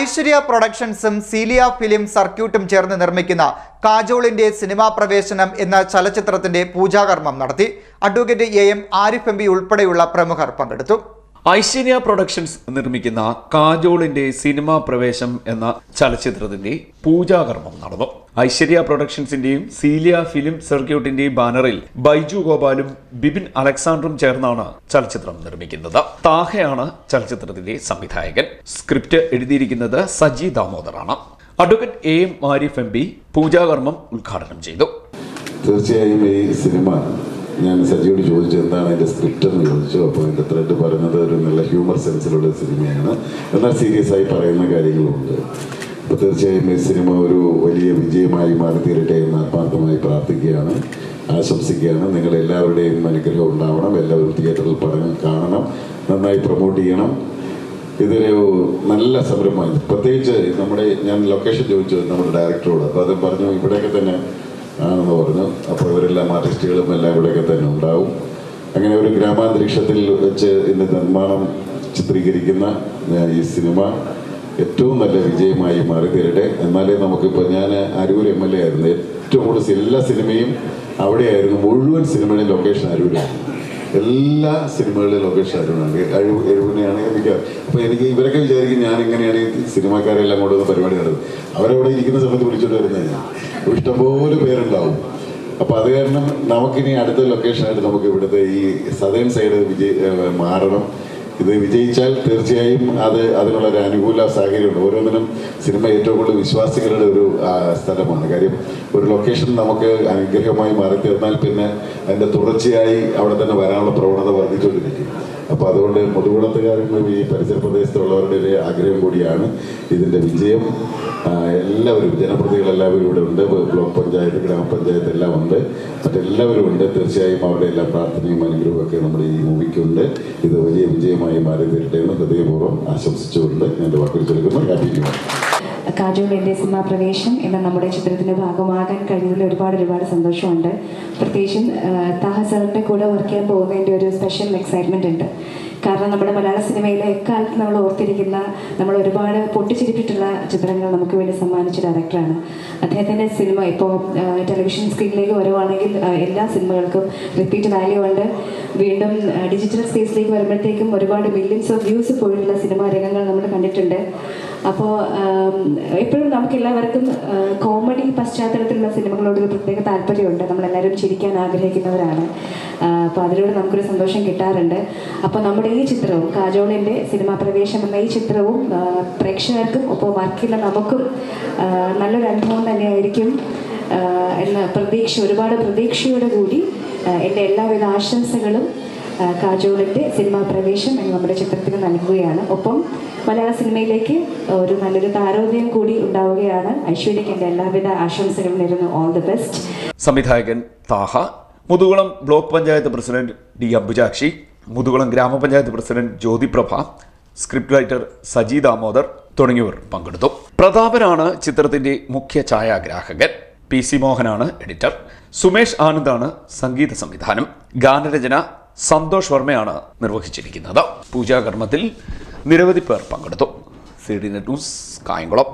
Aishwarya പ്രൊഡക്ഷൻസും cilia film സർക്യൂട്ടും ചേർന്ന് നിർമ്മിക്കുന്ന കാജോളിന്റെ സിനിമാ പ്രവേശനം എന്ന ചലച്ചിത്രത്തിന്റെ പൂജാകർമ്മം നടത്തി. Advocate A M Arif M ഉൾപ്പെടെയുള്ള പ്രമുഖർ പങ്കെടുത്തു. ഐശ്വര്യ പ്രൊഡക്ഷൻസ് നിർമ്മിക്കുന്ന കാജോളിന്റെ സിനിമാ പ്രവേശം എന്ന ചലച്ചിത്രത്തിന്റെ പൂജാകർമ്മം നടന്നു. ഐശ്വര്യ പ്രൊഡക്ഷൻസിന്റെയും സീലിയ ഫിലിം സർക്യൂട്ടിന്റെയും ബാനറിൽ ബൈജു ഗോപാലും ബിബിൻ അലക്സാണ്ടറും ചേർന്നാണ് ചലച്ചിത്രം നിർമ്മിക്കുന്നത്. താഹയാണ് ചലച്ചിത്രത്തിന്റെ സംവിധായകൻ. സ്ക്രിപ്റ്റ് എഴുതിയിരിക്കുന്നത് Saji ദാമോദറാണ്. Advocate A M Arif M P പൂജാകർമ്മം ഉദ്ഘാടനം ചെയ്തു. തീർച്ചയായും ഈ സിനിമ ഞാൻ സജിയോട് ചോദിച്ചു എന്താണ് അതിന്റെ സ്ക്രിപ്റ്റ് എന്ന് ചോദിച്ചു. അപ്പോൾ അതിന്റെ ത്രെഡ് പറയുന്നത് ഒരു നല്ല ഹ്യൂമർ സെൻസിലുള്ള സിനിമയാണ്. എന്നാൽ സീരിയസ് ആയി പറയുന്ന കാര്യങ്ങളുമുണ്ട് അപ്പോൾ തീർച്ചയായും ഈ സിനിമ ഒരു വലിയ വിജയമായി മാറി തീരട്ടെ എന്ന് ആത്മാർത്ഥമായി പ്രാർത്ഥിക്കുകയാണ് ആശംസിക്കുകയാണ്. നിങ്ങൾ എല്ലാവരുടെയും അനുഗ്രഹം ഉണ്ടാവണം എല്ലാവരും തിയേറ്ററിൽ പടങ്ങൾ കാണണം നന്നായി പ്രൊമോട്ട് ചെയ്യണം. ഇതൊരു നല്ല സംരംഭമാണ് പ്രത്യേകിച്ച് നമ്മുടെ ഞാൻ ലൊക്കേഷൻ ചോദിച്ചു നമ്മുടെ ഡയറക്ടറോട് അപ്പോൾ അത് പറഞ്ഞു ഇവിടെയൊക്കെ തന്നെ ആണെന്ന് പറഞ്ഞു. അപ്പോൾ ഇവരെല്ലാം ആർട്ടിസ്റ്റുകളും എല്ലാം ഇവിടെയൊക്കെ തന്നെ ഉണ്ടാവും. അങ്ങനെ ഒരു ഗ്രാമാന്തരീക്ഷത്തിൽ വെച്ച് ഇന്ന് നിർമ്മാണം ചിത്രീകരിക്കുന്ന ഈ സിനിമ ഏറ്റവും നല്ല വിജയമായി മാറിത്തരട്ടെ. എന്നാലേ നമുക്കിപ്പോൾ ഞാൻ അരൂർ എം എൽ എ ആയിരുന്നു. ഏറ്റവും കൂടുതൽ എല്ലാ സിനിമയും അവിടെയായിരുന്നു. മുഴുവൻ സിനിമയുടെയും ലൊക്കേഷൻ അരൂരാണ്. എല്ലാ സിനിമകളിലും ലൊക്കേഷൻ അരുണാണ് എഴുപനെയാണ് എനിക്ക് അപ്പോൾ എനിക്ക് ഇവരൊക്കെ വിചാരിക്കും ഞാൻ ഇങ്ങനെയാണ് സിനിമാക്കാരെല്ലാം കൊണ്ടുവന്ന് പരിപാടി നടത്തുന്നത്. അവരവിടെ ഇരിക്കുന്ന സമയത്ത് വിളിച്ചോണ്ട് വരുന്നത് ഞാൻ. ഇഷ്ടംപോലെ പേരുണ്ടാവും. അപ്പോൾ അത് കാരണം നമുക്കിനി അടുത്ത ലൊക്കേഷനായിട്ട് നമുക്ക് ഇവിടുത്തെ ഈ സദേൺ സൈഡ് വിജയ് മാറണം. ഇത് വിജയിച്ചാൽ തീർച്ചയായും അത് അതിനുള്ള ഒരു അനുകൂല സാഹചര്യമുണ്ട്. ഓരോന്നിനും സിനിമ ഏറ്റവും കൂടുതൽ വിശ്വാസികളുടെ ഒരു സ്ഥലമാണ്. കാര്യം ഒരു ലൊക്കേഷൻ നമുക്ക് അനുഗ്രഹമായി മാറി തീർന്നാൽ പിന്നെ അതിന്റെ തുടർച്ചയായി അവിടെ തന്നെ വരാനുള്ള പ്രവണത വർദ്ധിച്ചുകൊണ്ടിരിക്കും. അപ്പോൾ അതുകൊണ്ട് മുതുകുളത്തുകാരും ഈ പരിസര പ്രദേശത്തുള്ളവരുടെ ഒരു ആഗ്രഹം കൂടിയാണ് ഇതിന്റെ വിജയം. എല്ലാവരും ജനപ്രതികളെല്ലാവരും ഇവിടെ ഉണ്ട്. ബ്ലോക്ക് പഞ്ചായത്ത് ഗ്രാമപഞ്ചായത്ത് എല്ലാം ഉണ്ട്. മറ്റെല്ലാവരും ഉണ്ട്. തീർച്ചയായും അവരുടെ എല്ലാ പ്രാർത്ഥനയും അനുഗ്രഹവും ഒക്കെ നമ്മുടെ ഈ മൂവിക്കുണ്ട്. ഇത് വലിയ വിജയമായി എന്ന് ഹൃദയപൂർവം ആശംസിച്ചുകൊണ്ട് എന്റെ വാക്കുകൾ ചൊല്ലുന്നു. ഇയർ കാജോൾ എന്റെ സിനിമാ പ്രവേശം എന്ന നമ്മുടെ ചിത്രത്തിന്റെ ഭാഗമാകാൻ കഴിഞ്ഞതിൽ ഒരുപാട് ഒരുപാട് സന്തോഷമുണ്ട്. പ്രത്യേകിച്ചും താഹ കൂടെ വർക്ക് ചെയ്യാൻ പോകുന്നതിന്റെ ഒരു സ്പെഷ്യൽ എക്സൈറ്റ്മെന്റ് ഉണ്ട്. കാരണം നമ്മുടെ മലയാള സിനിമയിലെ എക്കാലത്ത് നമ്മൾ ഓർത്തിരിക്കുന്ന നമ്മൾ ഒരുപാട് പൊട്ടിച്ചിരിപ്പിട്ടുള്ള ചിത്രങ്ങൾ നമുക്ക് വേണ്ടി സമ്മാനിച്ച ഡയറക്ടറാണ് അദ്ദേഹത്തിന്റെ സിനിമ ഇപ്പോൾ ടെലിവിഷൻ സ്ക്രീനിലേക്ക് വരുവാണെങ്കിൽ എല്ലാ സിനിമകൾക്കും റിപ്പീറ്റ് വാല്യൂ ഉണ്ട്. വീണ്ടും ഡിജിറ്റൽ സ്പേസിലേക്ക് വരുമ്പോഴത്തേക്കും ഒരുപാട് മില്യൺസ് ഓഫ് വ്യൂസ് പോയിട്ടുള്ള സിനിമാ രംഗങ്ങൾ നമ്മൾ കണ്ടിട്ടുണ്ട്. അപ്പോൾ എപ്പോഴും നമുക്ക് എല്ലാവർക്കും കോമഡി പശ്ചാത്തലത്തിലുള്ള സിനിമകളോട് ഒരു പ്രത്യേക താല്പര്യമുണ്ട്. നമ്മളെല്ലാവരും ചിരിക്കാൻ ആഗ്രഹിക്കുന്നവരാണ്. അപ്പോൾ അതിലൂടെ നമുക്കൊരു സന്തോഷം കിട്ടാറുണ്ട്. അപ്പോൾ നമ്മുടെ ഈ ചിത്രവും കാജോളിന്റെ സിനിമാ പ്രവേശം എന്ന ഈ ചിത്രവും പ്രേക്ഷകർക്കും ഒപ്പം വർക്കില്ല നമുക്കും നല്ലൊരു അനുഭവം തന്നെയായിരിക്കും എന്ന പ്രതീക്ഷ ഒരുപാട് പ്രതീക്ഷയോടെ കൂടി എന്റെ എല്ലാവിധ ആശംസകളും കാജോളിന്റെ സിനിമാ പ്രവേശം എന്ന നമ്മുടെ ചിത്രത്തിന് നൽകുകയാണ്. ഒപ്പം മലയാള സിനിമയിലേക്ക് ഒരു നല്ലൊരു താരോദയം കൂടി ഉണ്ടാവുകയാണ്. ഐശ്വര്യക്ക് എന്റെ എല്ലാവിധ ആശംസകളും നേരുന്നു. ഓൾ ദി ബെസ്റ്റ് സംവിധായകൻ Thaha Muthukulam block panchayat president D Ambujakshi Muthukulam grama panchayat president Jyothiprabha script writer Saji Damodar തുടങ്ങിയവർ പങ്കെടുത്തു. പ്രതാപനാണ് ചിത്രത്തിന്റെ മുഖ്യ ഛായാഗ്രാഹകൻ. പി സി മോഹനാണ് എഡിറ്റർ. സുമേഷ് ആനന്ദാണ് സംഗീത സംവിധാനം. ഗാനരചന സന്തോഷ് വർമ്മയാണ് നിർവഹിച്ചിരിക്കുന്നത്. പൂജാകർമ്മത്തിൽ നിരവധി പേർ പങ്കെടുത്തു. C D net news Kayamkulam.